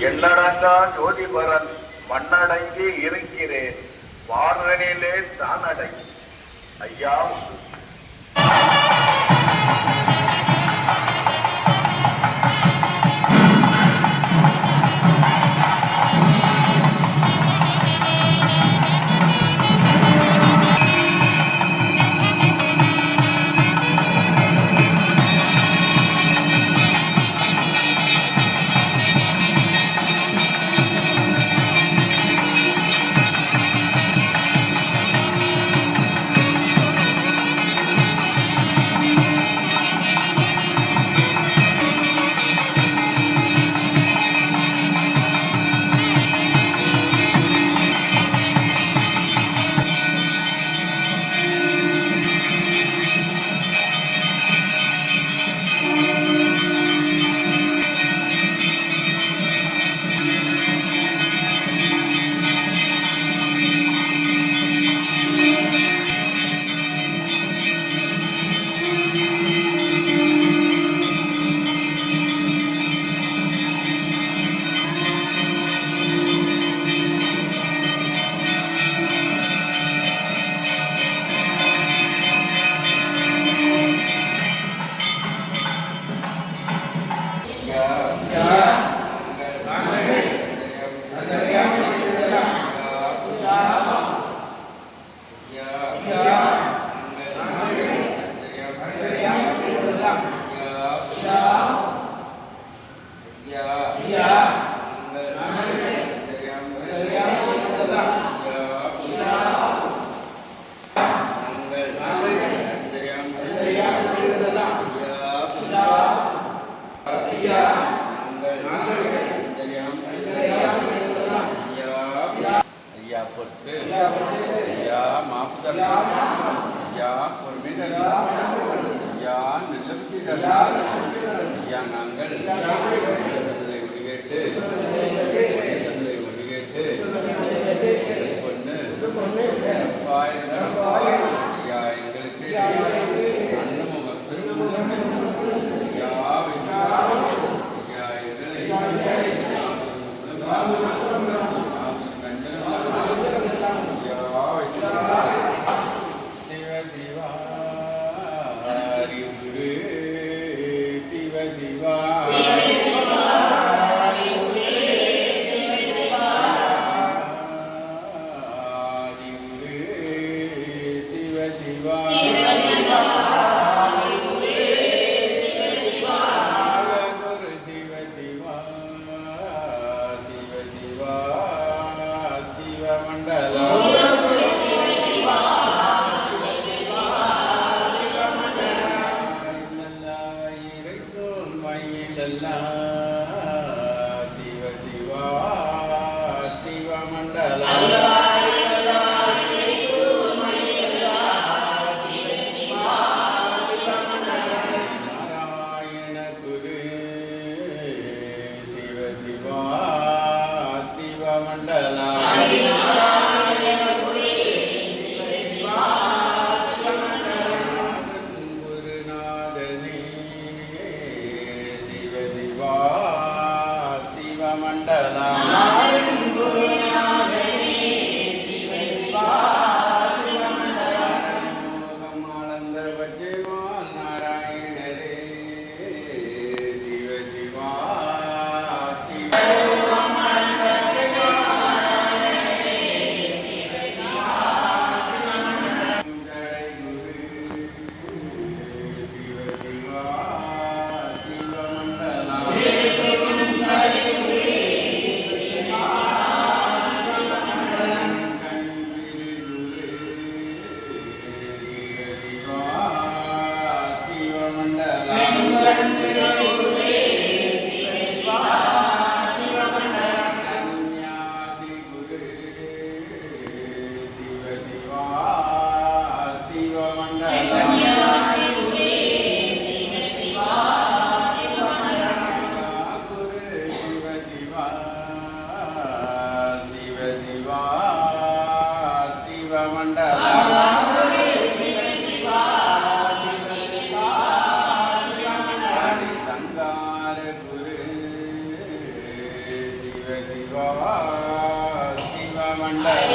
எண்ணடங்கா ஜோதிபரன் மண்ணடங்கி இருக்கிறேன். வாரனிலே அடங்கி ஐயா ஐயா శివ శివ శివ మండల.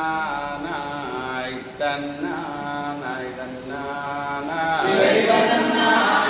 தன்னானாய் தன்னானாய் தன்னானாய்.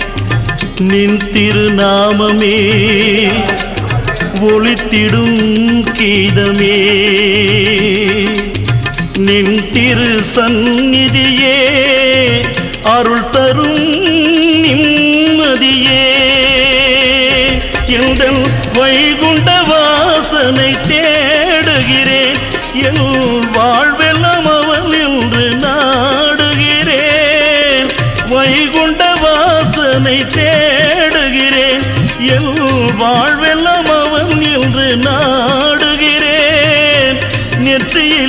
நின் திருநாமமே ஒளித்திடும் கீதமே. நின் திரு சந்நிதியே அருள் தரும் நிம்மதியே.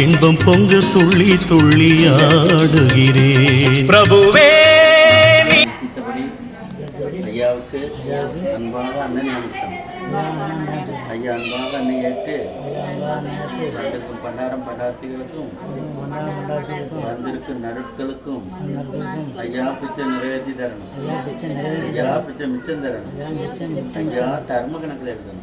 இன்பம் பொங்க துள்ளி துள்ளி ஆடுகிறேன் பிரபுவே ஐயாவுக்கு அன்பாக அண்ணன் ஐயா அன்பாக அன்னை ஏற்று வந்திருக்கும் பண்டாரம் பண்டாரத்திகளுக்கும் வந்திருக்கும் நடுட்களுக்கும் ஐயா பிச்சை நிறைவேற்றி தரணும். ஐயா பிச்சை மிச்சம் தரணும். ஐயா தர்ம கணக்கில் எழுதணும்.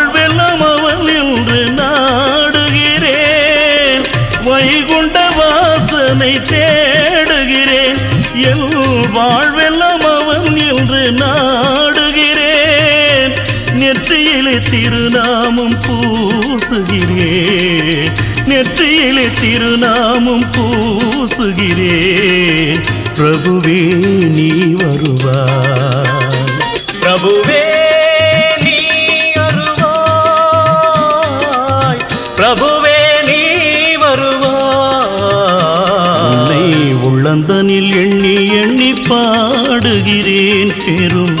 திருநாமம் பூசுகிறேன் நெற்றியிலே திருநாமம் பூசுகிறேன் பிரபுவே நீ வருவாய். பிரபுவே நீ வருவாய். பிரபுவே நீ உன்னை வருவாய் உள்ளந்தனில் எண்ணி எண்ணி பாடுகிறேன் பெரும்.